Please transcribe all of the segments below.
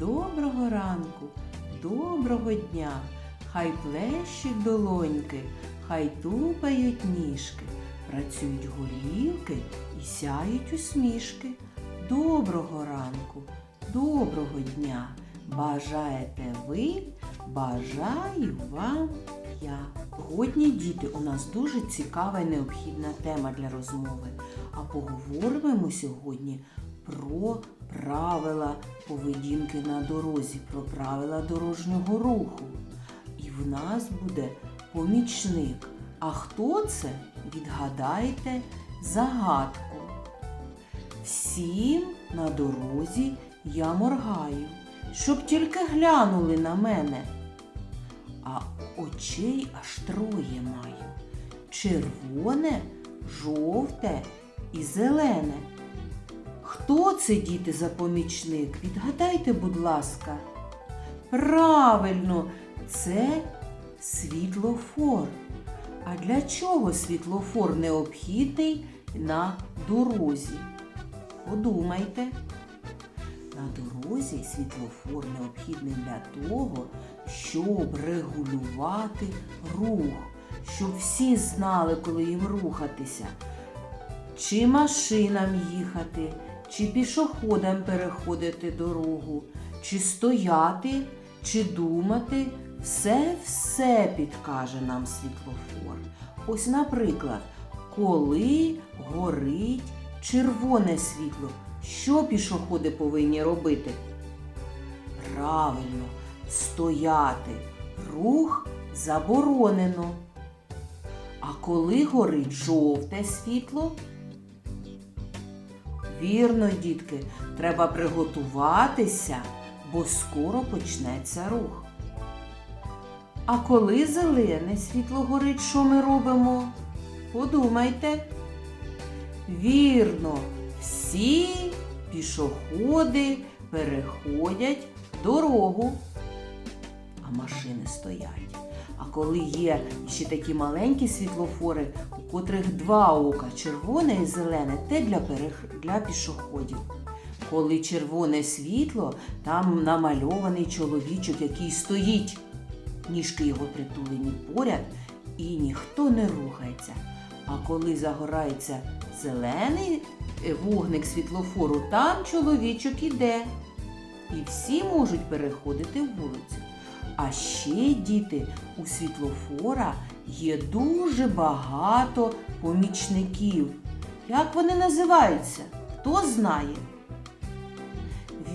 Доброго ранку, доброго дня, хай плещуть долоньки, хай тупають ніжки, працюють голівки і сяють усмішки. Доброго ранку, доброго дня. Бажаєте ви, бажаю вам я. Сьогодні, діти, у нас дуже цікава і необхідна тема для розмови. А поговоримо ми сьогодні про правила поведінки на дорозі, про правила дорожнього руху. І в нас буде помічник. А хто це? Відгадайте загадку. Всім на дорозі я моргаю, щоб тільки глянули на мене. А очей аж троє маю. Червоне, жовте і зелене. Хто це, діти, за помічник? Відгадайте, будь ласка. Правильно, це світлофор. А для чого світлофор необхідний на дорозі? Подумайте. На дорозі світлофор необхідний для того, щоб регулювати рух, щоб всі знали, коли їм рухатися, чи машинам їхати, чи пішоходам переходити дорогу, чи стояти, чи думати. Все все підкаже нам світлофор. Ось, наприклад, коли горить червоне світло, що пішоходи повинні робити? Правильно, стояти. Рух заборонено. А коли горить жовте світло? Вірно, дітки, треба приготуватися, бо скоро почнеться рух. А коли зелене світло горить, що ми робимо? Подумайте. Вірно, всі пішоходи переходять дорогу, а машини стоять. А коли є ще такі маленькі світлофори, у котрих два ока червоне і зелене, те для, перех... для пішоходів. Коли червоне світло, там намальований чоловічок, який стоїть. Ніжки його притулені поряд, і ніхто не рухається. А коли загорається зелений е, вогник світлофору, там чоловічок іде. І всі можуть переходити вулицю. А ще, діти, у світлофора є дуже багато помічників. Як вони називаються? Хто знає?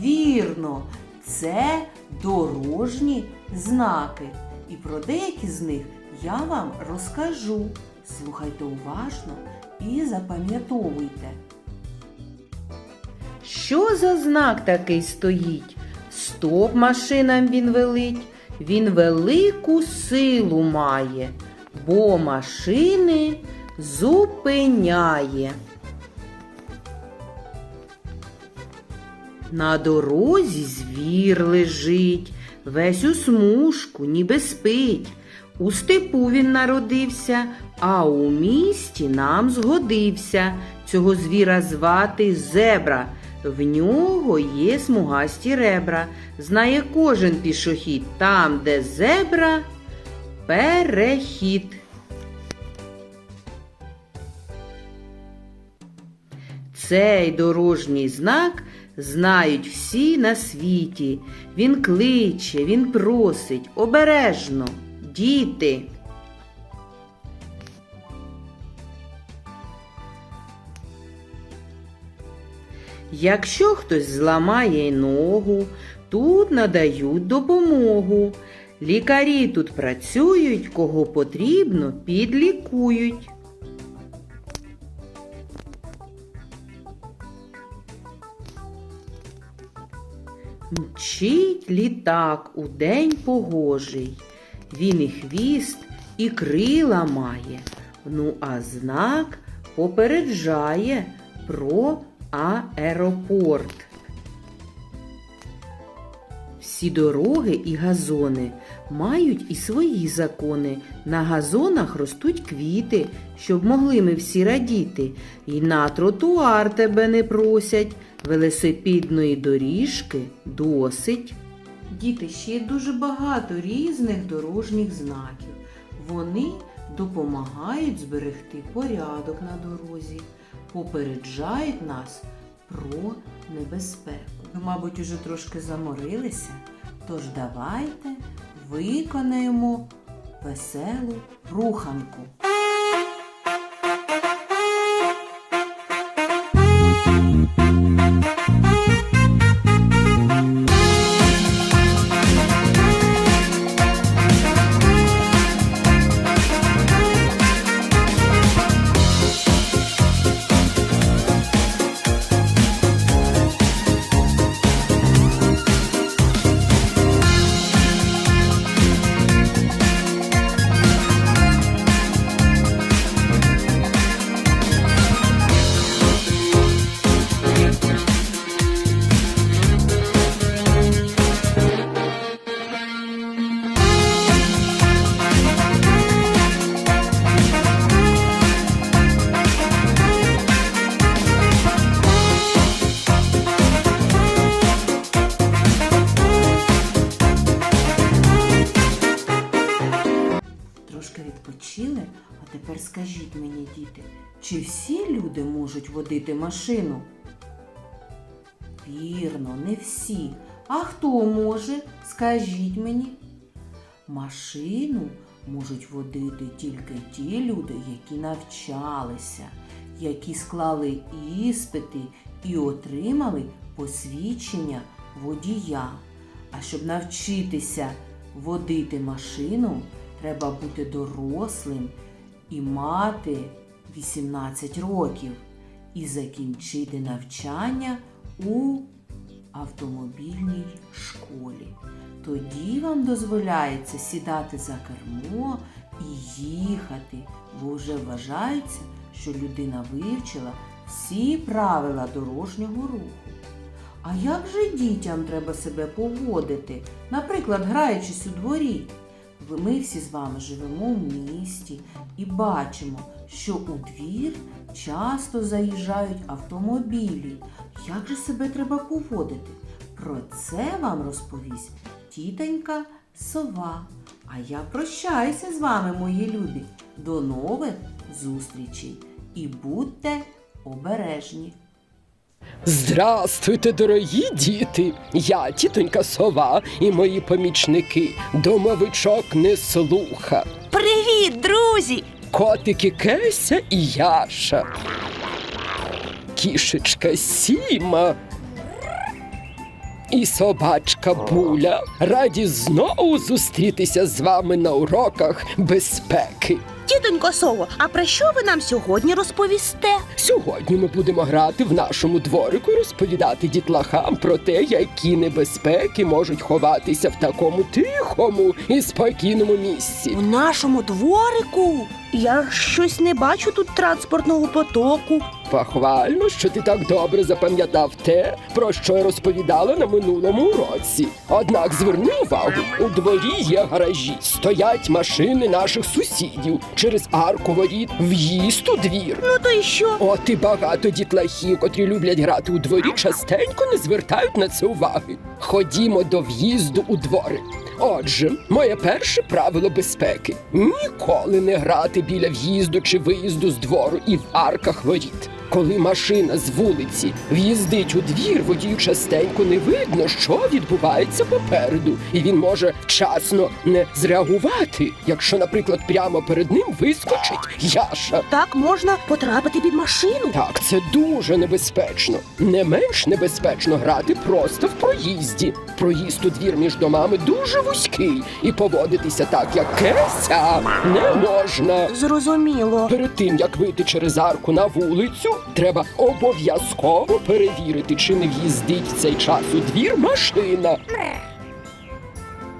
Вірно, це дорожні знаки. І про деякі з них я вам розкажу. Слухайте уважно і запам'ятовуйте. Що за знак такий стоїть? Стоп машинам він велить. Він велику силу має, бо машини зупиняє. На дорозі звір лежить, весь у смужку, ніби спить. У степу він народився, а у місті нам згодився. Цього звіра звати зебра. В нього є смугасті ребра. Знає кожен пішохід там, де зебра, перехід. Цей дорожній знак знають всі на світі. Він кличе, він просить обережно, діти. Якщо хтось зламає ногу, тут надають допомогу. Лікарі тут працюють, кого потрібно, підлікують. Мчить літак у день погожий. Він і хвіст, і крила має. Ну, а знак попереджає про аеропорт. Всі дороги і газони мають і свої закони. На газонах ростуть квіти, щоб могли ми всі радіти. І на тротуар тебе не просять. Велосипедної доріжки досить. Діти, ще є дуже багато різних дорожніх знаків. Вони допомагають зберегти порядок на дорозі, попереджають нас про небезпеку. Ви, мабуть, уже трошки заморилися, тож давайте виконаємо веселу руханку. Трошки люди можуть водити машину? Вірно, не всі. А хто може? Скажіть мені. Машину можуть водити тільки ті люди, які навчалися, які склали іспити і отримали посвідчення водія. А щоб навчитися водити машину, треба бути дорослим і мати 18 років і закінчити навчання у автомобільній школі. Тоді вам дозволяється сідати за кермо і їхати, бо вже вважається, що людина вивчила всі правила дорожнього руху. А як же дітям треба себе поводити, наприклад, граючись у дворі? Ми всі з вами живемо в місті і бачимо, що у двір часто заїжджають автомобілі. Як же себе треба поводити? Про це вам розповість тітонька сова. А я прощаюся з вами, мої любі. До нових зустрічей і будьте обережні! Здрастуйте, дорогі діти! Я тітонька сова і мої помічники. Домовичок не слуха. Привіт, друзі! Котики Кеся і Яша. Кішечка Сіма. І собачка Буля раді знову зустрітися з вами на уроках безпеки. Тітонько Сово, а про що ви нам сьогодні розповісте? Сьогодні ми будемо грати в нашому дворику і розповідати дітлахам про те, які небезпеки можуть ховатися в такому тихому і спокійному місці. У нашому дворику? Я щось не бачу тут транспортного потоку. Похвально, що ти так добре запам'ятав те, про що я розповідала на минулому уроці. Однак зверни увагу, у дворі є гаражі, стоять машини наших сусідів через арку воріт, в'їзд у двір. Ну то й що? От і багато дітлахів, котрі люблять грати у дворі, частенько не звертають на це уваги. Ходімо до в'їзду у двори. Отже, моє перше правило безпеки ніколи не грати біля в'їзду чи виїзду з двору і в арках воріт. Коли машина з вулиці в'їздить у двір, водію частенько не видно, що відбувається попереду, і він може вчасно не зреагувати, якщо, наприклад, прямо перед ним вискочить Яша. Так можна потрапити під машину. Так, це дуже небезпечно. Не менш небезпечно грати просто в проїзді. Проїзд у двір між домами дуже вузький, і поводитися так, як Кеся, не можна. Зрозуміло. Перед тим як вийти через арку на вулицю, треба обов'язково перевірити, чи не в'їздить в цей час у двір машина.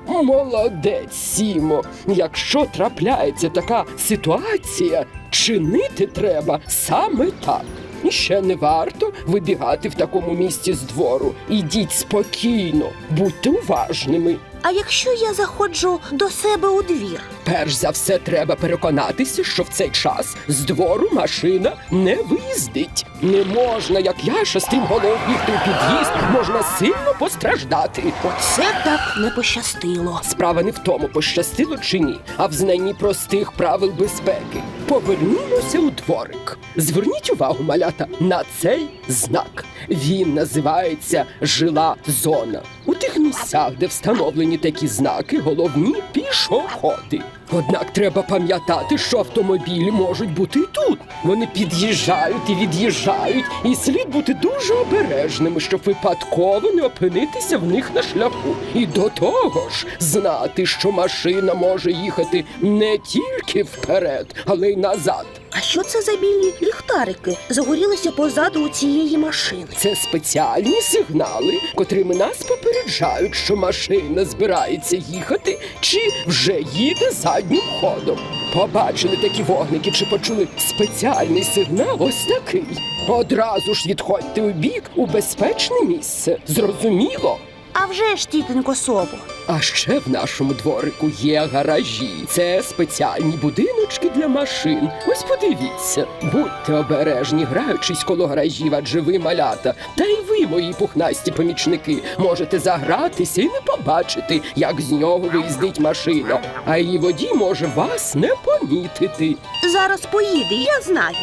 Молодець, Сімо. Якщо трапляється така ситуація, чинити треба саме так. І ще не варто вибігати в такому місці з двору. Ідіть спокійно, будьте уважними. А якщо я заходжу до себе у двір? Перш за все, треба переконатися, що в цей час з двору машина не виїздить. Не можна, як я, шестим бігти у під'їзд, можна сильно постраждати. Оце так не пощастило. Справа не в тому, пощастило чи ні, а в знанні простих правил безпеки. Повернімося у дворик. Зверніть увагу, малята, на цей знак. Він називається жила зона. У місцях, де встановлені такі знаки, головні пішоходи. Однак треба пам'ятати, що автомобілі можуть бути і тут. Вони під'їжджають і від'їжджають, і слід бути дуже обережними, щоб випадково не опинитися в них на шляху. І до того ж знати, що машина може їхати не тільки вперед, але й назад. А що це за білі ліхтарики? Загорілися позаду у цієї машини. Це спеціальні сигнали, котрими нас попереджають, що машина збирається їхати чи вже їде заднім ходом. Побачили такі вогники чи почули спеціальний сигнал ось такий. Одразу ж відходьте у бік у безпечне місце. Зрозуміло? А вже ж, тітонько Сово. А ще в нашому дворику є гаражі. Це спеціальні будиночки для машин. Ось подивіться, будьте обережні, граючись коло гаражів, адже ви малята. Та й ви, мої пухнасті помічники, можете загратися і не побачити, як з нього виїздить машина. А її водій може вас не помітити. Зараз поїде, я знаю.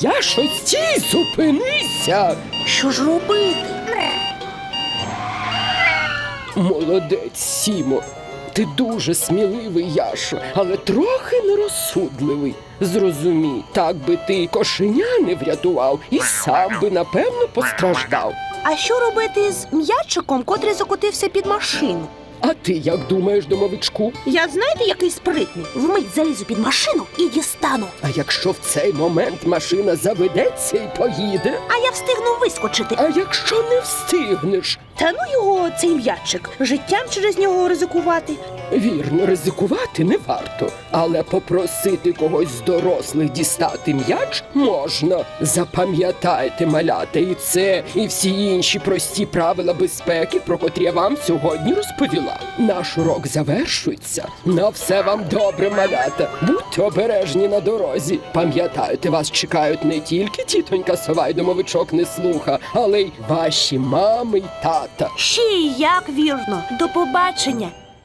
Я щось стій, зупинися. Що ж робити? Молодець, Сімо. Ти дуже сміливий, Яшо, але трохи нерозсудливий. Зрозумій, так би ти кошеня не врятував і сам би напевно постраждав. А що робити з м'ячиком, котрий закотився під машину? А ти як думаєш, домовичку? Я знаєте, який спритний? Вмить залізу під машину і дістану. А якщо в цей момент машина заведеться і поїде? А я встигну вискочити. А якщо не встигнеш? Та ну його цей м'ячик. Життям через нього ризикувати. Вірно, ризикувати не варто, але попросити когось з дорослих дістати м'яч можна. Запам'ятайте, малята, і це, і всі інші прості правила безпеки, про котрі я вам сьогодні розповіла. Наш урок завершується. На все вам добре, малята. Будьте обережні на дорозі. Пам'ятайте, вас чекають не тільки тітонька сова й домовичок не слуха, але й ваші мами й тата. Ще й як вірно. До побачення.